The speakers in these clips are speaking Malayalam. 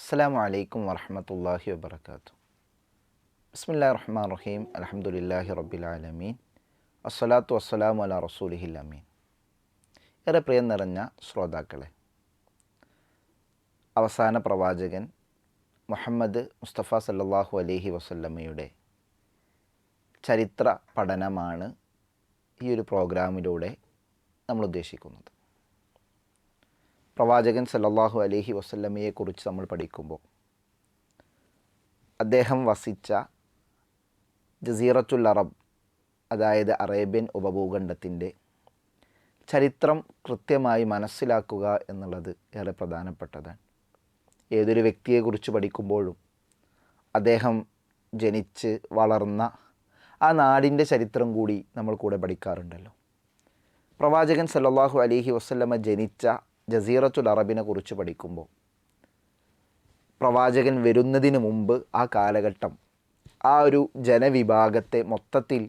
അസ്സാം വലൈക്കും വറഹമത്തല്ലാഹി വബർക്കാത്തു ബിസ്മില്ലാ റഹ്മാൻ റഹീം അലഹമുല്ലാഹി റബ്ബിലാലമീൻ. അസ്സലാത്തു വസ്സലാമു അല റസൂലിഹിൽ അമീൻ. ഏറെ പ്രിയം നിറഞ്ഞ ശ്രോതാക്കളെ അവസാന പ്രവാചകൻ മുഹമ്മദ് മുസ്തഫ സല്ലാഹു അലഹി വസല്ലമ്മയുടെ ചരിത്ര പഠനമാണ് ഈ ഒരു പ്രോഗ്രാമിലൂടെ നമ്മൾ ഉദ്ദേശിക്കുന്നത്. പ്രവാചകൻ സല്ലല്ലാഹു അലഹി വസല്ലമയെക്കുറിച്ച് നമ്മൾ പഠിക്കുമ്പോൾ അദ്ദേഹം വസിച്ച ജസീറത്തുൽ അറബ് അതായത് അറേബ്യൻ ഉപഭൂഖണ്ഡത്തിന്റെ ചരിത്രം കൃത്യമായി മനസ്സിലാക്കുക എന്നുള്ളത് ഏറെ പ്രധാനപ്പെട്ടതാണ്. ഏതൊരു വ്യക്തിയെക്കുറിച്ച് പഠിക്കുമ്പോഴും അദ്ദേഹം ജനിച്ച് വളർന്ന ആ നാടിന്റെ ചരിത്രം കൂടി നമ്മൾ കൂടെ പഠിക്കാറുണ്ടല്ലോ. പ്രവാചകൻ സല്ലാഹു അലൈഹി വസല്ലമ ജനിച്ച ജസീറത്തുൽ അറബിനെ കുറിച്ച് പഠിക്കുമ്പോൾ പ്രവാചകൻ വരുന്നതിന് മുമ്പ് ആ കാലഘട്ടം ആ ഒരു ജനവിഭാഗത്തെ മൊത്തത്തിൽ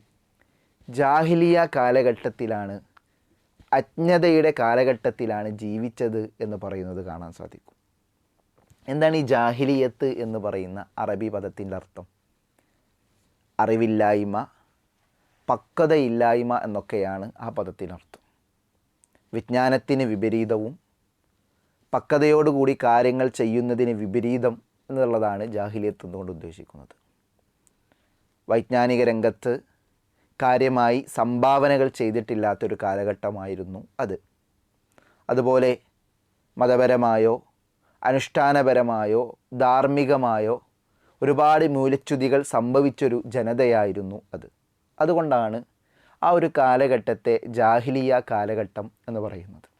ജാഹിലിയ കാലഘട്ടത്തിലാണ് അജ്ഞതയുടെ കാലഘട്ടത്തിലാണ് ജീവിച്ചത് എന്ന് പറയുന്നത് കാണാൻ സാധിക്കും. എന്താണ് ഈ ജാഹിലിയത്ത് എന്ന് പറയുന്ന അറബി പദത്തിന്റെ അർത്ഥം? അറിവില്ലായ്മ പക്വതയില്ലായ്മ എന്നൊക്കെയാണ് ആ പദത്തിനർത്ഥം വിജ്ഞാനത്തിന് വിപരീതവും പക്വതയോടുകൂടി കാര്യങ്ങൾ ചെയ്യുന്നതിന് വിപരീതം എന്നുള്ളതാണ് ജാഹിലിയത്ത് എന്നുകൊണ്ട് ഉദ്ദേശിക്കുന്നത്. വൈജ്ഞാനിക രംഗത്ത് കാര്യമായി സംഭാവനകൾ ചെയ്തിട്ടില്ലാത്തൊരു കാലഘട്ടമായിരുന്നു അത്. അതുപോലെ മതപരമായോ അനുഷ്ഠാനപരമായോ ധാർമ്മികമായോ ഒരുപാട് മൂലച്യുതികൾ സംഭവിച്ചൊരു ജനതയായിരുന്നു അത്. അതുകൊണ്ടാണ് ആ ഒരു കാലഘട്ടത്തെ ജാഹിലിയ കാലഘട്ടം എന്ന് പറയുന്നത്.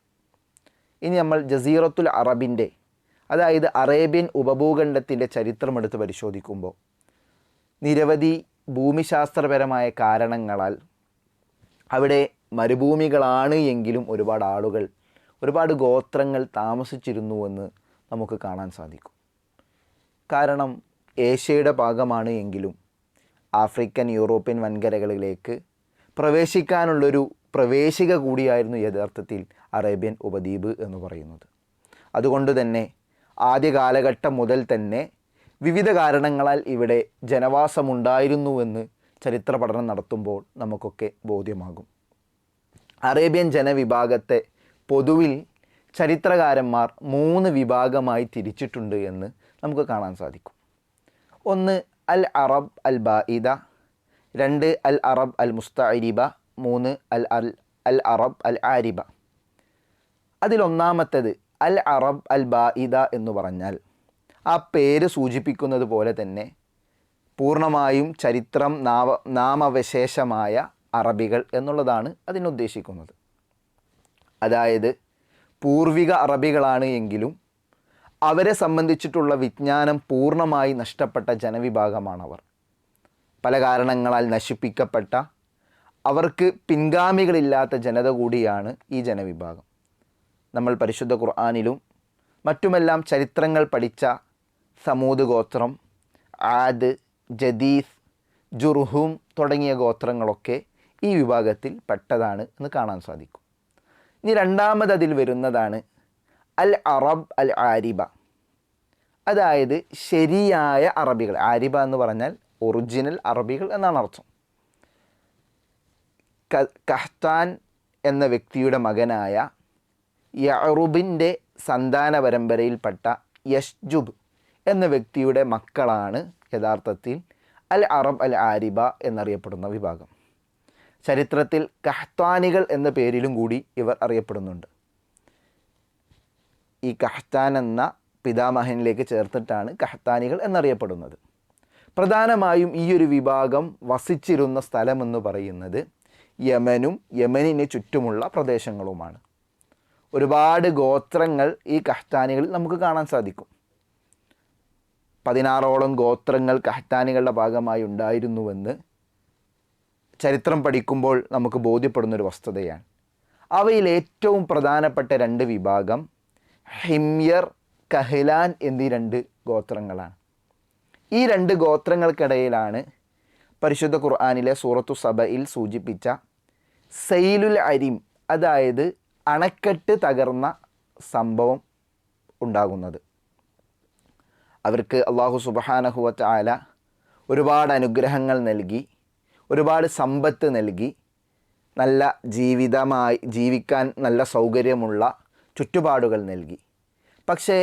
ഇനി നമ്മൾ ജസീറത്തുൽ അറബിന്റെ അതായത് അറേബ്യൻ ഉപഭൂഖണ്ഡത്തിന്റെ ചരിത്രം എടുത്ത് പരിശോധിക്കുമ്പോൾ നിരവധി ഭൂമിശാസ്ത്രപരമായ കാരണങ്ങളാൽ അവിടെ മരുഭൂമികളാണ് എങ്കിലും ഒരുപാട് ആളുകൾ ഒരുപാട് ഗോത്രങ്ങൾ താമസിച്ചിരുന്നുവെന്ന് നമുക്ക് കാണാൻ സാധിക്കും. കാരണം ഏഷ്യയുടെ ഭാഗമാണ് എങ്കിലും ആഫ്രിക്കൻ യൂറോപ്യൻ വൻകരകളിലേക്ക് പ്രവേശിക്കാനുള്ളൊരു പ്രവേശിക കൂടിയായിരുന്നു യഥാർത്ഥത്തിൽ അറേബ്യൻ ഉപദ്വീപ് എന്ന് പറയുന്നത്. അതുകൊണ്ട് തന്നെ ആദ്യ കാലഘട്ടം മുതൽ തന്നെ വിവിധ കാരണങ്ങളാൽ ഇവിടെ ജനവാസമുണ്ടായിരുന്നുവെന്ന് ചരിത്ര പഠനം നടത്തുമ്പോൾ നമുക്കൊക്കെ ബോധ്യമാകും. അറേബ്യൻ ജനവിഭാഗത്തെ പൊതുവിൽ ചരിത്രകാരന്മാർ മൂന്ന് വിഭാഗമായി തിരിച്ചിട്ടുണ്ട് എന്ന് നമുക്ക് കാണാൻ സാധിക്കും. ഒന്ന് അൽ അറബ് അൽ ബായിദ രണ്ട് അൽ അറബ് അൽ മുസ്തരിബ മൂന്ന് അൽ അൽ അൽ അറബ് അൽ ആരിബ. അതിലൊന്നാമത്തേത് അൽ അറബ് അൽ ബായിദ എന്ന് പറഞ്ഞാൽ ആ പേര് സൂചിപ്പിക്കുന്നത് പോലെ തന്നെ പൂർണമായും ചരിത്രം നാമ നാമവിശേഷമായ അറബികൾ എന്നുള്ളതാണ് അതിനുദ്ദേശിക്കുന്നത് അതായത് പൂർവിക അറബികളാണ് എങ്കിലും അവരെ സംബന്ധിച്ചിട്ടുള്ള വിജ്ഞാനം പൂർണമായി നഷ്ടപ്പെട്ട ജനവിഭാഗമാണവർ. പല കാരണങ്ങളാൽ നശിപ്പിക്കപ്പെട്ട അവർക്ക് പിൻഗാമികളില്ലാത്ത ജനത കൂടിയാണ് ഈ ജനവിഭാഗം. നമ്മൾ പരിശുദ്ധ ഖുർആാനിലും മറ്റുമെല്ലാം ചരിത്രങ്ങൾ പഠിച്ച സമൂത് ഗോത്രം ആദ് ജദീസ് ജുർഹും തുടങ്ങിയ ഗോത്രങ്ങളൊക്കെ ഈ വിഭാഗത്തിൽ പെട്ടതാണ് എന്ന് കാണാൻ സാധിക്കും. ഇനി രണ്ടാമത് അതിൽ വരുന്നതാണ് അൽ അറബ് അൽ ആരിബ. അതായത് ശരിയായ അറബികൾ. ആരിബ എന്ന് പറഞ്ഞാൽ ഒറിജിനൽ അറബികൾ എന്നാണ് അർത്ഥം. കഹ്താൻ എന്ന വ്യക്തിയുടെ മകനായ യറുബിന്റെ സന്താന പരമ്പരയിൽപ്പെട്ട യഷ്ജുബ് എന്ന വ്യക്തിയുടെ മക്കളാണ് യഥാർത്ഥത്തിൽ അൽ അറബ് അൽ ആരിബ എന്നറിയപ്പെടുന്ന വിഭാഗം. ചരിത്രത്തിൽ കഹ്താനികൾ എന്ന പേരിലും കൂടി ഇവർ അറിയപ്പെടുന്നുണ്ട്. ഈ കഹ്താൻ എന്ന പിതാമഹനിലേക്ക് ചേർത്തിട്ടാണ് കഹ്താനികൾ എന്നറിയപ്പെടുന്നത്. പ്രധാനമായും ഈ ഒരു വിഭാഗം വസിച്ചിരുന്ന സ്ഥലമെന്ന് പറയുന്നത് യമനും യമനിന് ചുറ്റുമുള്ള പ്രദേശങ്ങളുമാണ്. ഒരുപാട് ഗോത്രങ്ങൾ ഈ കഹ്താനികളിൽ നമുക്ക് കാണാൻ സാധിക്കും. പതിനാറോളം ഗോത്രങ്ങൾ കഹ്താനികളുടെ ഭാഗമായി ഉണ്ടായിരുന്നുവെന്ന് ചരിത്രം പഠിക്കുമ്പോൾ നമുക്ക് ബോധ്യപ്പെടുന്നൊരു വസ്തുതയാണ്. അവയിൽ ഏറ്റവും പ്രധാനപ്പെട്ട രണ്ട് വിഭാഗം ഹിമ്യർ കഹ്ലാൻ എന്നീ രണ്ട് ഗോത്രങ്ങളാണ്. ഈ രണ്ട് ഗോത്രങ്ങൾക്കിടയിലാണ് പരിശുദ്ധ ഖുർആാനിലെ സൂറത്തു സബയിൽ സൂചിപ്പിച്ച സെയിലുൽ അരിം അതായത് അണക്കെട്ട് തകർന്ന സംഭവം ഉണ്ടാകുന്നത്. അവർക്ക് അള്ളാഹു സുബഹാനഹുവത്ത് ആല ഒരുപാട് അനുഗ്രഹങ്ങൾ നൽകി ഒരുപാട് സമ്പത്ത് നൽകി നല്ല ജീവിതമായി ജീവിക്കാൻ നല്ല സൗകര്യമുള്ള ചുറ്റുപാടുകൾ നൽകി. പക്ഷേ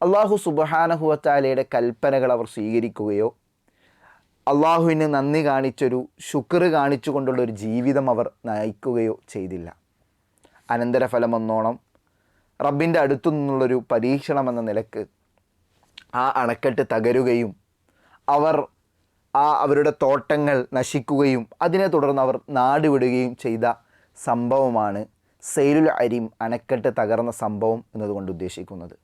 അള്ളാഹു സുബഹാനഹുവത്താലയുടെ കൽപ്പനകൾ അവർ സ്വീകരിക്കുകയോ അള്ളാഹുവിന് നന്ദി കാണിച്ചൊരു ശുക്ർ കാണിച്ചുകൊണ്ടുള്ള ഒരു ജീവിതം അവർ നയിക്കുകയോ ചെയ്തില്ല. അനന്തരഫലം ഒന്നോണം റബ്ബിന്റെ അടുത്തു നിന്നുള്ളൊരു പരീക്ഷണം എന്ന നിലയ്ക്ക് ആ അണക്കെട്ട് തകരുകയും അവർ ആ അവരുടെ തോട്ടങ്ങൾ നശിക്കുകയും അതിനെ തുടർന്ന് അവർ നാടുവിടുകയും ചെയ്ത സംഭവമാണ് സെയിലുൽ അരിം അണക്കെട്ട് തകർന്ന സംഭവം എന്നതുകൊണ്ട് ഉദ്ദേശിക്കുന്നത്.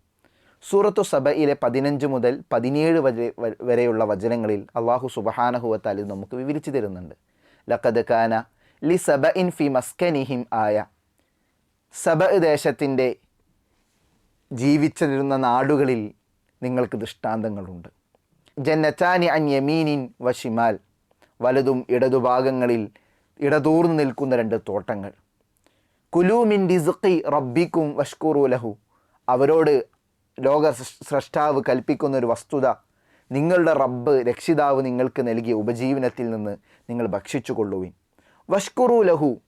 സൂറത്തു സബയിലെ പതിനഞ്ച് മുതൽ പതിനേഴ് വരെ വരെയുള്ള വചനങ്ങളിൽ അള്ളാഹു സുബഹാനഹുവത്താൽ ഇത് നമുക്ക് വിവരിച്ചു തരുന്നുണ്ട്. ലഖദ് കാന ലി സബ ഇൻ ഫി മസ്കനിഹിം ആയ. സബ ദേശത്തിന്റെ ജീവിച്ചിരുന്ന നാടുകളിൽ നിങ്ങൾക്ക് ദൃഷ്ടാന്തങ്ങളുണ്ട്. ജന്നറ്റാനി അൻ യമീനിൻ വഷിമാൽ വലതും ഇടതുഭാഗങ്ങളിൽ ഇടതൂർന്നു നിൽക്കുന്ന രണ്ട് തോട്ടങ്ങൾ. കുലൂമിൻ ഡിസുഖി റബ്ബിക്കും വഷ്കൂറു ലഹു. അവരോട് ലോക സ്രഷ്ടാവ് കൽപ്പിക്കുന്ന ഒരു വസ്തുത നിങ്ങളുടെ റബ്ബ് രക്ഷിതാവ് നിങ്ങൾക്ക് നൽകിയ ഉപജീവനത്തിൽ നിന്ന് നിങ്ങൾ ഭക്ഷിച്ചു കൊള്ളുവിൻ വഷ്കുറു ലഹു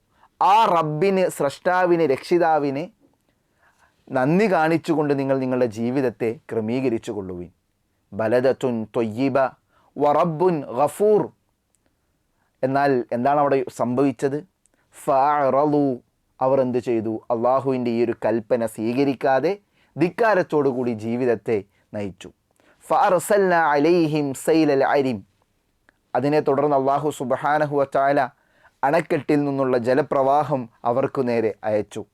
ആ റബ്ബിന് സ്രഷ്ടാവിന് രക്ഷിതാവിന് നന്ദി കാണിച്ചുകൊണ്ട് നിങ്ങൾ നിങ്ങളുടെ ജീവിതത്തെ ക്രമീകരിച്ചു കൊള്ളുവിൻ ബലദത്തുൻ തൊയ്യീബ വറബുൻ ഗഫൂർ. എന്നാൽ എന്താണ് അവിടെ സംഭവിച്ചത്? ഫറലു അവർ എന്ത് ചെയ്തു? അള്ളാഹുവിന്റെ ഈ ഒരു കൽപ്പന സ്വീകരിക്കാതെ ധിക്കാരത്തോടുകൂടി ജീവിതത്തെ നയിച്ചു. ഫഅർസൽന അലൈഹിം സൈലൽ അരിം. അതിനെ തുടർന്ന് അള്ളാഹു സുബഹാനഹു വച്ചാല അണക്കെട്ടിൽ നിന്നുള്ള ജലപ്രവാഹം അവർക്കു നേരെ അയച്ചു.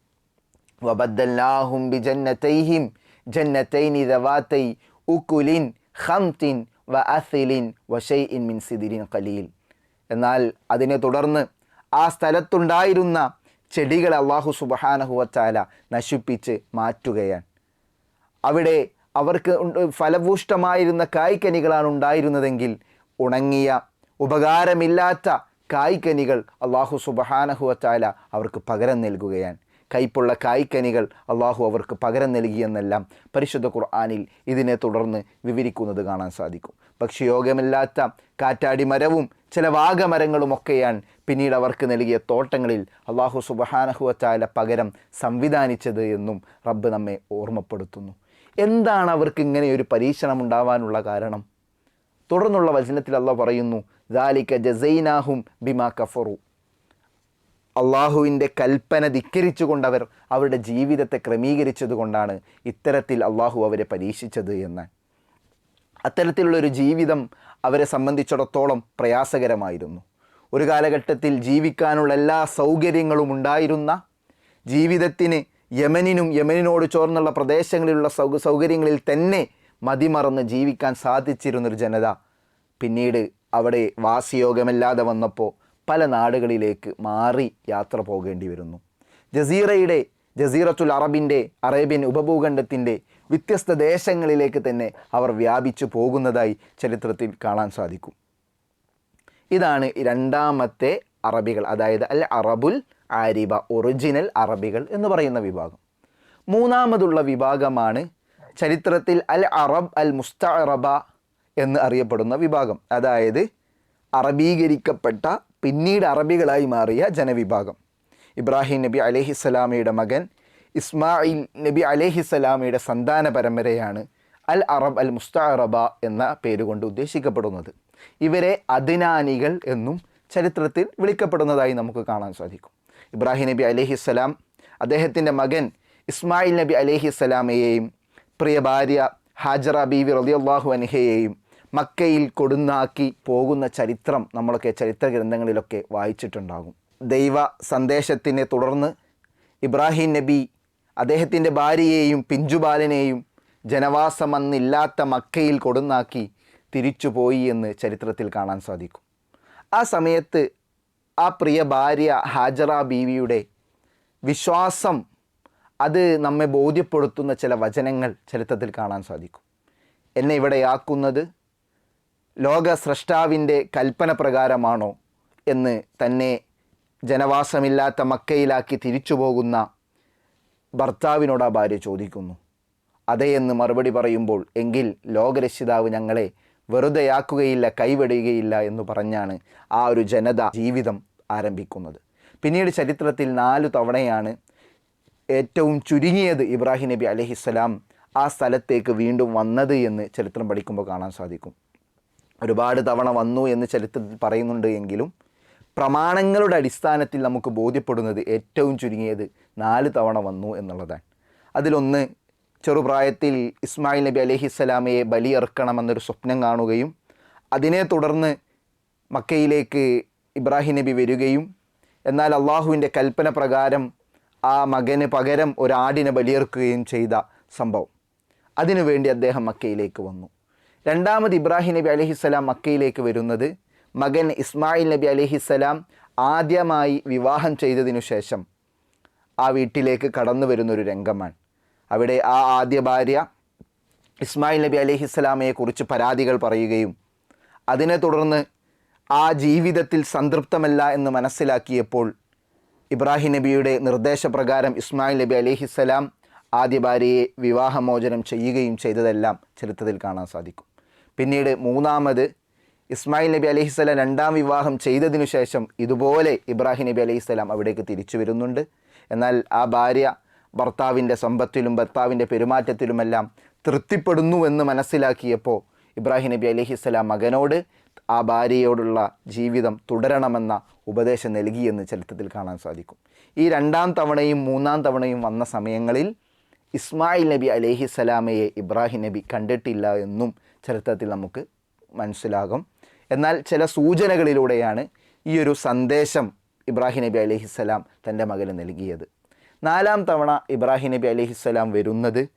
വബദ്ദൽനാഹും ബിജന്നതൈഹിം ജന്നതൈനി ദവാതൈ ഉക്കുലിൻ ഖംതിൻ വ അസിലിൻ വശൈഇൻ മിൻ സിദിരിൻ ഖലീൽ. എന്നാൽ അതിനെ തുടർന്ന് ആ സ്ഥലത്തുണ്ടായിരുന്ന ചെടികൾ അള്ളാഹു സുബഹാനഹു വച്ചാല നശിപ്പിച്ച് മാറ്റുകയാണ്. അവിടെ അവർക്ക് ഫലഭൂഷ്ടമായിരുന്ന കായ്ക്കനികളാണ് ഉണ്ടായിരുന്നതെങ്കിൽ ഉണങ്ങിയ ഉപകാരമില്ലാത്ത കായ്ക്കനികൾ അള്ളാഹു സുബഹാനഹുവച്ചാല അവർക്ക് പകരം നൽകുകയാണ്. കൈപ്പുള്ള കായ്ക്കനികൾ അള്ളാഹു അവർക്ക് പകരം നൽകിയെന്നെല്ലാം പരിശുദ്ധ ഖുർആാനിൽ ഇതിനെ തുടർന്ന് വിവരിക്കുന്നത് കാണാൻ സാധിക്കും. ഭക്ഷ്യയോഗമില്ലാത്ത കാറ്റാടി മരവും ചില വാഗമരങ്ങളുമൊക്കെയാണ് പിന്നീട് അവർക്ക് നൽകിയ തോട്ടങ്ങളിൽ അള്ളാഹു സുബഹാനഹുവച്ചാല പകരം സംവിധാനിച്ചത് എന്നും റബ്ബ് നമ്മെ ഓർമ്മപ്പെടുത്തുന്നു. എന്താണ് അവർക്ക് ഇങ്ങനെ ഒരു പരീക്ഷണം ഉണ്ടാവാനുള്ള കാരണം? തുടർന്നുള്ള വചനത്തിൽ അല്ല പറയുന്നു ദാലിക്ക ജസൈനാഹും ബിമാ കഫറു. അള്ളാഹുവിന്റെ കൽപ്പന ധിക്കരിച്ചുകൊണ്ടവർ അവരുടെ ജീവിതത്തെ ക്രമീകരിച്ചത് കൊണ്ടാണ് ഇത്തരത്തിൽ അള്ളാഹു അവരെ പരീക്ഷിച്ചത് എന്ന്. അത്തരത്തിലുള്ളൊരു ജീവിതം അവരെ സംബന്ധിച്ചിടത്തോളം പ്രയാസകരമായിരുന്നു. ഒരു കാലഘട്ടത്തിൽ ജീവിക്കാനുള്ള എല്ലാ സൗകര്യങ്ങളും ഉണ്ടായിരുന്ന ജീവിതത്തിന് യമനിനും യമനിനോട് ചോർന്നുള്ള പ്രദേശങ്ങളിലുള്ള സൗ സൗകര്യങ്ങളിൽ തന്നെ മതിമറന്ന് ജീവിക്കാൻ സാധിച്ചിരുന്നൊരു ജനത. പിന്നീട് അവിടെ വാസയോഗമില്ലാതെ വന്നപ്പോൾ പല നാടുകളിലേക്ക് മാറി യാത്ര പോകേണ്ടി വരുന്നു. ജസീറയുടെ ജസീറത്തുൽ അറബിന്റെ അറേബ്യൻ ഉപഭൂഖണ്ഡത്തിന്റെ വ്യത്യസ്ത ദേശങ്ങളിലേക്ക് തന്നെ അവർ വ്യാപിച്ചു പോകുന്നതായി ചരിത്രത്തിൽ കാണാൻ സാധിക്കും. ഇതാണ് രണ്ടാമത്തെ അറബികൾ അതായത് അൽ അറബുൽ ആരിബ ഒറിജിനൽ അറബികൾ എന്ന് പറയുന്ന വിഭാഗം. മൂന്നാമതുള്ള വിഭാഗമാണ് ചരിത്രത്തിൽ അൽ അറബ് അൽ മുസ്തഅറബ എന്ന് അറിയപ്പെടുന്ന വിഭാഗം. അതായത് അറബീകരിക്കപ്പെട്ട പിന്നീട് അറബികളായി മാറിയ ജനവിഭാഗം. ഇബ്രാഹിം നബി അലഹിസ്സലാമയുടെ മകൻ ഇസ്മായിൽ നബി അലഹിസ്സലാമയുടെ സന്താന പരമ്പരയാണ് അൽ അറബ് അൽ മുസ്തഅറബ എന്ന പേരുകൊണ്ട് ഉദ്ദേശിക്കപ്പെടുന്നത്. ഇവരെ അദിനാനികൾ എന്നും ചരിത്രത്തിൽ വിളിക്കപ്പെടുന്നതായി നമുക്ക് കാണാൻ സാധിക്കും. ഇബ്രാഹിം നബി അലഹിസ്സലാം അദ്ദേഹത്തിന്റെ മകൻ ഇസ്മായിൽ നബി അലഹിസ്സലാമയെയും പ്രിയ ഭാര്യ ഹാജറ ബീവി റളിയല്ലാഹു അൻഹയെയും മക്കയിൽ കൊടുന്നാക്കി പോകുന്ന ചരിത്രം നമ്മളൊക്കെ ചരിത്ര ഗ്രന്ഥങ്ങളിലൊക്കെ വായിച്ചിട്ടുണ്ടാകും. ദൈവ സന്ദേശത്തിനെ തുടർന്ന് ഇബ്രാഹിം നബി അദ്ദേഹത്തിന്റെ ഭാര്യയെയും പിഞ്ചുബാലനെയും ജനവാസമെന്നില്ലാത്ത മക്കയിൽ കൊടുന്നാക്കി തിരിച്ചുപോയി എന്ന് ചരിത്രത്തിൽ കാണാൻ സാധിക്കും. ആ സമയത്ത് ആ പ്രിയ ഭാര്യ ഹാജറ ബീവിയുടെ വിശ്വാസം അത് നമ്മെ ബോധ്യപ്പെടുത്തുന്ന ചില വചനങ്ങൾ ചരിത്രത്തിൽ കാണാൻ സാധിക്കും. എന്നെ ഇവിടെയാക്കുന്നത് ലോക സ്രഷ്ടാവിന്റെ കൽപ്പന പ്രകാരമാണോ എന്ന് തന്നെ ജനവാസമില്ലാത്ത മക്കയിലാക്കി തിരിച്ചു പോകുന്ന ഭർത്താവിനോട് ആ ഭാര്യ ചോദിക്കുന്നു. അതേ എന്ന് മറുപടി പറയുമ്പോൾ എങ്കിൽ ലോകരക്ഷിതാവ് ഞങ്ങളെ വെറുതെയാക്കുകയില്ല കൈവിടുകയില്ല എന്ന് പറഞ്ഞാണ് ആ ഒരു ജനത ജീവിതം ആരംഭിക്കുന്നത്. പിന്നീട് ചരിത്രത്തിൽ നാലു തവണയാണ് ഏറ്റവും ചുരുങ്ങിയത് ഇബ്രാഹിം നബി അലഹിസ്സലാം ആ സ്ഥലത്തേക്ക് വീണ്ടും വന്നത് എന്ന് ചരിത്രം പഠിക്കുമ്പോൾ കാണാൻ സാധിക്കും. ഒരുപാട് തവണ വന്നു എന്ന് ചരിത്രത്തിൽ പറയുന്നുണ്ട് എങ്കിലും പ്രമാണങ്ങളുടെ അടിസ്ഥാനത്തിൽ നമുക്ക് ബോധ്യപ്പെടുന്നത് ഏറ്റവും ചുരുങ്ങിയത് നാല് തവണ വന്നു എന്നുള്ളതാണ്. അതിലൊന്ന് ചെറുപ്രായത്തിൽ ഇസ്മായിൽ നബി അലഹിസ്സലാമയെ ബലിയിറക്കണമെന്നൊരു സ്വപ്നം കാണുകയും അതിനെ തുടർന്ന് മക്കയിലേക്ക് ഇബ്രാഹിം നബി വരികയും എന്നാൽ അള്ളാഹുവിന്റെ കൽപ്പന പ്രകാരം ആ മകന് പകരം ഒരാടിനെ ബലിയിറക്കുകയും ചെയ്ത സംഭവം. അതിനുവേണ്ടി അദ്ദേഹം മക്കയിലേക്ക് വന്നു. രണ്ടാമത് ഇബ്രാഹിം നബി അലഹിസ്സലാം മക്കയിലേക്ക് വരുന്നത് മകൻ ഇസ്മായിൽ നബി അലഹിസ്സലാം ആദ്യമായി വിവാഹം ചെയ്തതിനു ശേഷം ആ വീട്ടിലേക്ക് കടന്നു വരുന്നൊരു രംഗമാണ്. അവിടെ ആ ആദ്യ ഭാര്യ ഇസ്മായിൽ നബി അലഹിസ്സലാമയെ കുറിച്ച് പരാതികൾ പറയുകയും അതിനെ തുടർന്ന് ആ ജീവിതത്തിൽ സംതൃപ്തമല്ല എന്ന് മനസ്സിലാക്കിയപ്പോൾ ഇബ്രാഹിം നബിയുടെ നിർദ്ദേശപ്രകാരം ഇസ്മായിൽ നബി അലിഹിസ്സലാം ആദ്യ ഭാര്യയെ വിവാഹമോചനം ചെയ്യുകയും ചെയ്തതെല്ലാം ചരിത്രത്തിൽ കാണാൻ സാധിക്കും. പിന്നീട് മൂന്നാമത് ഇസ്മായിൽ നബി അലഹിസ്സലാം രണ്ടാം വിവാഹം ചെയ്തതിനു ശേഷം ഇതുപോലെ ഇബ്രാഹിം നബി അലഹിസ്സലാം അവിടേക്ക് തിരിച്ചു വരുന്നുണ്ട്. എന്നാൽ ആ ഭാര്യ ഭർത്താവിന്റെ സമ്പത്തിലും ഭർത്താവിന്റെ പെരുമാറ്റത്തിലുമെല്ലാം തൃപ്തിപ്പെടുന്നു എന്ന് മനസ്സിലാക്കിയപ്പോൾ ഇബ്രാഹിം നബി അലഹിസ്സലാം മകനോട് ആ ഭാര്യയോടുള്ള ജീവിതം തുടരണമെന്ന ഉപദേശം നൽകിയെന്ന് ചരിത്രത്തിൽ കാണാൻ സാധിക്കും. ഈ രണ്ടാം തവണയും മൂന്നാം തവണയും വന്ന സമയങ്ങളിൽ ഇസ്മായിൽ നബി അലഹിസ്സലാമയെ ഇബ്രാഹിം നബി കണ്ടിട്ടില്ല എന്നും ചരിത്രത്തിൽ നമുക്ക് മനസ്സിലാകും. എന്നാൽ ചില സൂചനകളിലൂടെയാണ് ഈ ഒരു സന്ദേശം ഇബ്രാഹിം നബി അലഹിസ്സലാം തന്റെ മകന് നൽകിയത്. നാലാം തവണ ഇബ്രാഹിം നബി അലിഹിസ്സലാം വരുന്നത്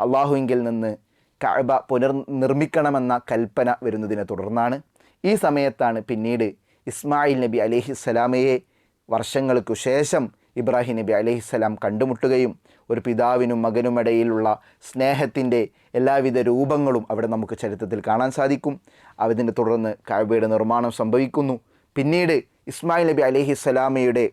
അള്ളാഹുവിങ്കിൽ നിന്ന് കഅബ പുനർ നിർമ്മിക്കണമെന്ന കൽപ്പന വരുന്നതിനെ തുടർന്നാണ്. ഈ സമയത്താണ് പിന്നീട് ഇസ്മായിൽ നബി അലിഹിസ്സലാമയെ വർഷങ്ങൾക്കു ശേഷം ഇബ്രാഹിം നബി അലിഹിസ്സലാം കണ്ടുമുട്ടുകയും ഒരു പിതാവിനും മകനുമിടയിലുള്ള സ്നേഹത്തിന്റെ എല്ലാവിധ രൂപങ്ങളും അവിടെ നമുക്ക് ചരിത്രത്തിൽ കാണാൻ സാധിക്കും. അതിനെ തുടർന്ന് കഴബയുടെ നിർമ്മാണം സംഭവിക്കുന്നു. പിന്നീട് ഇസ്മായിൽ നബി അലഹിസ്സലാമയുടെ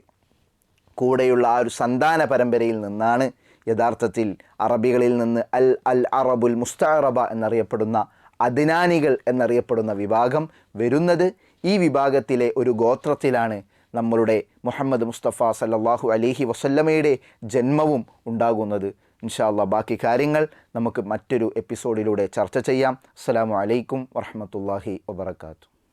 കൂടെയുള്ള ആ ഒരു സന്താന പരമ്പരയിൽ നിന്നാണ് യഥാർത്ഥത്തിൽ അറബികളിൽ നിന്ന് അൽ അൽ അറബുൽ മുസ്താറബ എന്നറിയപ്പെടുന്ന അദിനാനികൾ എന്നറിയപ്പെടുന്ന വിഭാഗം വരുന്നത് ഈ വിഭാഗത്തിലെ ഒരു ഗോത്രത്തിലാണ് നമ്മളുടെ മുഹമ്മദ് മുസ്തഫ സല്ലാഹു അലിഹി വസല്ലമയുടെ ജന്മവും ഉണ്ടാകുന്നത്. ഇൻഷാല്ല ബാക്കി കാര്യങ്ങൾ നമുക്ക് മറ്റൊരു എപ്പിസോഡിലൂടെ ചർച്ച ചെയ്യാം. അസ്സാം വലൈക്കും വർഹമത്തല്ലാഹി വബർക്കാത്തു